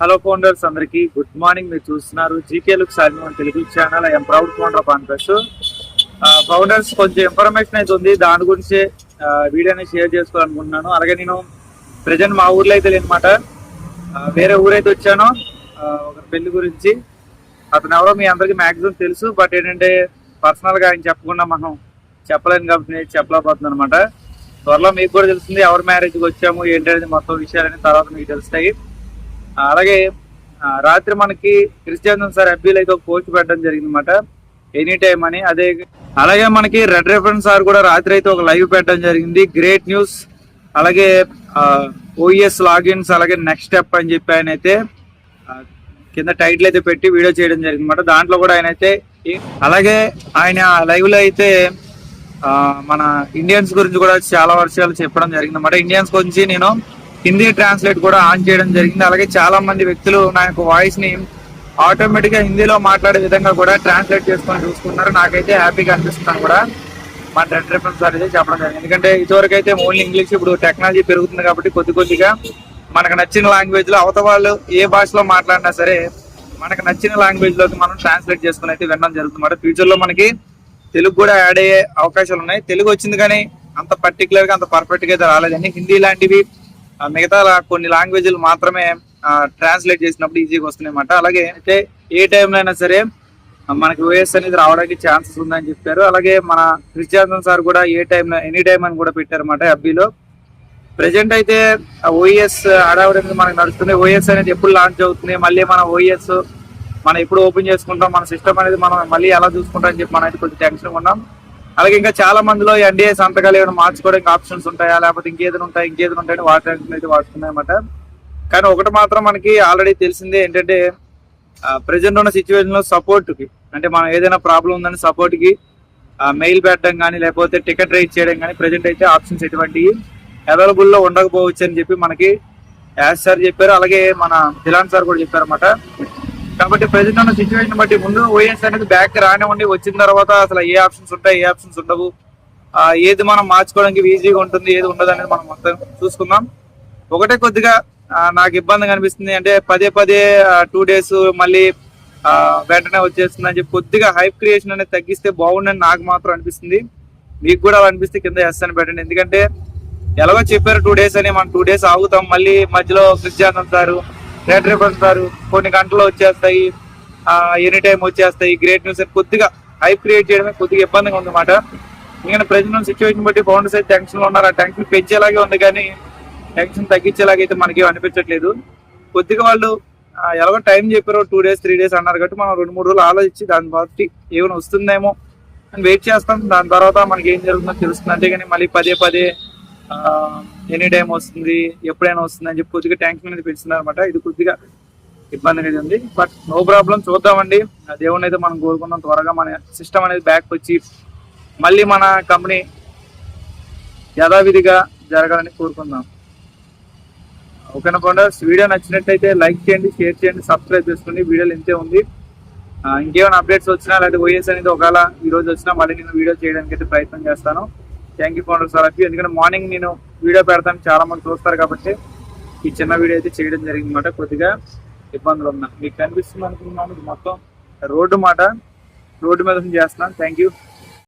Hello founders అందరికి good morning మీరు చూస్తున్నారు GK look salmon Telugu channel I'm proud founder of ఆన్ఫెస్ founders కొంచెం information అయితే ఉంది. దాని గురించి వీడియోని షేర్ చేసుకోవాలనుకుంటున్నాను. అలాగే నేను ప్రజెంట్ మా ఊర్లో అయితే లేనమాట. వేరే ఊరైతే వచ్చాను. ఒక పెళ్ళి గురించి. అతను ఎవరో మీ అందరికి మ్యాక్సిమం తెలుసు. బట్ ఏంటంటే పర్సనల్గా ఆయన చెప్పకుండా మనం చెప్పలేను కాబట్టి నేను చెప్పలేకపోతున్నాను అనమాట. త్వరలో మీకు కూడా తెలుస్తుంది ఎవరి మ్యారేజ్కి వచ్చాము ఏంటనేది మొత్తం విషయాలని తర్వాత మీకు తెలుస్తాయి. అలాగే రాత్రి మనకి క్రిస్టియన్ సార్ ఎంపీలు అయితే ఒక పోస్ట్ పెట్టడం జరిగింది అనమాట ఎనీ టైం అని. అదే అలాగే మనకి రెడ్ రెఫరెన్స్ సార్ కూడా రాత్రి అయితే ఒక లైవ్ పెట్టడం జరిగింది. Great news. అలాగే ఓఎస్ లాగిన్స్ అలాగే నెక్స్ట్ స్టెప్ అని చెప్పి ఆయన అయితే కింద టైటిల్ అయితే పెట్టి వీడియో చేయడం జరిగింది అనమాట దాంట్లో కూడా ఆయన అయితే అలాగే ఆయన లైవ్లో అయితే మన ఇండియన్స్ గురించి కూడా చాలా వర్షాలు చెప్పడం జరిగింది అనమాట ఇండియన్స్ గురించి నేను హిందీ ట్రాన్స్లేట్ కూడా ఆన్ చేయడం జరిగింది. అలాగే చాలా మంది వ్యక్తులు నా యొక్క వాయిస్ని ఆటోమేటిక్గా హిందీలో మాట్లాడే విధంగా కూడా ట్రాన్స్లేట్ చేసుకొని చూసుకున్నారు. నాకైతే హ్యాపీగా అనిపిస్తున్నాను కూడా మన రెడ్ రిఫరెన్స్ సార్ అయితే చెప్పడం జరిగింది. ఎందుకంటే ఇదివరకు అయితే ఓన్లీ ఇంగ్లీష్ ఇప్పుడు టెక్నాలజీ పెరుగుతుంది కాబట్టి కొద్ది కొద్దిగా మనకు నచ్చిన లాంగ్వేజ్లో అవత వాళ్ళు ఏ భాషలో మాట్లాడినా సరే మనకు నచ్చిన లాంగ్వేజ్లోకి మనం ట్రాన్స్లేట్ చేసుకుని అయితే వినడం జరుగుతుంది. ఫ్యూచర్లో మనకి తెలుగు కూడా యాడ్ అయ్యే అవకాశాలు ఉన్నాయి. తెలుగు వచ్చింది కానీ అంత పర్టికులర్గా అంత పర్ఫెక్ట్గా అయితే రాలేదండి. హిందీ లాంటివి మిగతా కొన్ని లాంగ్వేజ్లు మాత్రమే ట్రాన్స్లేట్ చేసినప్పుడు ఈజీగా వస్తున్నాయి అన్నమాట అలాగే అయితే ఏ టైంలో అయినా సరే మనకి ఓఎస్ అనేది రావడానికి ఛాన్సెస్ ఉందని చెప్పారు. అలాగే మన క్రిస్టియాన్సన్ సార్ కూడా ఏ టైం ఎనీ టైం అని కూడా పెట్టారన్నమాట అబ్బీలో. ప్రెసెంట్ అయితే ఓఎస్ హడావుడి అనేది మనకి నడుస్తుంది. ఓఎస్ అనేది ఎప్పుడు లాంచ్ అవుతుంది? మళ్ళీ మన ఓఎస్ మనం ఎప్పుడు ఓపెన్ చేసుకుంటాం? మన సిస్టమ్ అనేది మనం మళ్ళీ ఎలా చూసుకుంటాం అని చెప్పి మనం అయితే కొంచెం టెన్షన్ ఉన్నాం. అలాగే ఇంకా చాలా మందిలో ఎన్డీఏ సంతకాలు ఏమైనా మార్చుకోవడానికి ఆప్షన్స్ ఉంటాయా? లేకపోతే ఇంకేదైనా ఉంటాయి? ఇంకేదైనా ఉంటాయని వాటి అయితే వాడుతున్నాయి అన్నమాట. కానీ ఒకటి మాత్రం మనకి ఆల్రెడీ తెలిసిందే ఏంటంటే ప్రజెంట్ ఉన్న సిచ్యువేషన్లో సపోర్ట్కి అంటే మనం ఏదైనా ప్రాబ్లం ఉందని సపోర్ట్కి మెయిల్ పెట్టడం కానీ లేకపోతే టికెట్ రైజ్ చేయడం కానీ ప్రజెంట్ అయితే ఆప్షన్స్ ఎటువంటివి అవైలబుల్లో ఉండకపోవచ్చు అని చెప్పి మనకి యాజ్ సార్ చెప్పారు. అలాగే మన దిలాన్ సార్ కూడా చెప్పారు అనమాట కాబట్టి ప్రజెంట్ ఉన్న సిచ్యువేషన్ బట్టి ముందు ఓఎస్ అనేది బ్యాక్ రానివ్వండి వచ్చిన తర్వాత అసలు ఏ ఆప్షన్స్ ఉంటాయి ఏ ఆప్షన్స్ ఉండవు. ఏది మనం మార్చుకోవడానికి ఈజీగా ఉంటుంది ఏది ఉండదు అనేది మనం మొత్తం చూసుకుందాం. ఒకటే కొద్దిగా నాకు ఇబ్బంది కనిపిస్తుంది అంటే పదే పదే టూ డేస్ మళ్ళీ వెంటనే వచ్చేస్తుంది అని చెప్పి కొద్దిగా హైప్ క్రియేషన్ అనేది తగ్గిస్తే బాగుండని నాకు మాత్రం అనిపిస్తుంది. మీకు కూడా అలా అనిపిస్తే కింద ఎస్ అని పెట్టండి. ఎందుకంటే ఎలాగో చెప్పారు టూ డేస్ అని మనం టూ డేస్ ఆగుతాం. మళ్ళీ మధ్యలో ఫ్రిడ్జ్ అంటారు రేట్ రేపు కొన్ని గంటలు వచ్చేస్తాయి. ఎనీ టైం వచ్చేస్తాయి. గ్రేట్ న్యూస్ అని కొద్దిగా హైప్ క్రియేట్ చేయడమే కొద్దిగా ఇబ్బందిగా ఉంది అన్నమాట ఇంకా ప్రజెంట్ సిచ్యువేషన్ బట్టి ఫౌండర్స్ అయితే టెన్షన్లో ఉన్నారు. ఆ టెన్షన్ పెంచేలాగే ఉంది కానీ టెన్షన్ తగ్గించేలాగైతే మనకి అనిపించట్లేదు. కొద్దిగా వాళ్ళు ఎలాగో టైం చెప్పారు. టూ డేస్ త్రీ డేస్ అన్నారు కాబట్టి మనం రెండు మూడు రోజులు ఆలోచించి దాని బట్టి ఏమైనా వస్తుందేమో అని వెయిట్ చేస్తాం. దాని తర్వాత మనకి ఏం జరుగుతుందో తెలుస్తుంది. అంతేగాని మళ్ళీ పదే పదే ఎనీ టైం వస్తుంది ఎప్పుడైనా వస్తుంది అని చెప్పి కొద్దిగా ట్యాంక్ అనేది పెంచుతున్నారు అనమాట ఇది కొద్దిగా ఇబ్బంది అనేది ఉంది. బట్ నో ప్రాబ్లం చూద్దామండి. దేవుడిని అయితే మనం కోరుకున్నాం త్వరగా. మన సిస్టమ్ అనేది బ్యాక్ వచ్చి మళ్ళీ మన కంపెనీ యథావిధిగా జరగాలని కోరుకుందాం ఓకేనా ఫౌండర్స్? వీడియో నచ్చినట్టయితే లైక్ చేయండి షేర్ చేయండి సబ్స్క్రైబ్ చేసుకోండి. వీడియోలు ఇంతే ఉంది. ఇంకేమైనా అప్డేట్స్ వచ్చినా లేకపోతే ఓఎస్ అనేది ఒకవేళ ఈ రోజు వచ్చినా మళ్ళీ నేను వీడియో చేయడానికి అయితే ప్రయత్నం చేస్తాను. థ్యాంక్ యూ ఫౌండర్స్ ఆల్ ఎందుకంటే మార్నింగ్ నేను వీడియో పెడతాను చాలా మంది చూస్తారు కాబట్టి ఈ చిన్న వీడియో అయితే చేయడం జరిగింది మాట కొద్దిగా ఇబ్బందులు ఉన్నా మీకు కనిపిస్తుంది అనుకున్నాను మొత్తం రోడ్డు మాట. రోడ్డు మీద చేస్తున్నాను. Thank you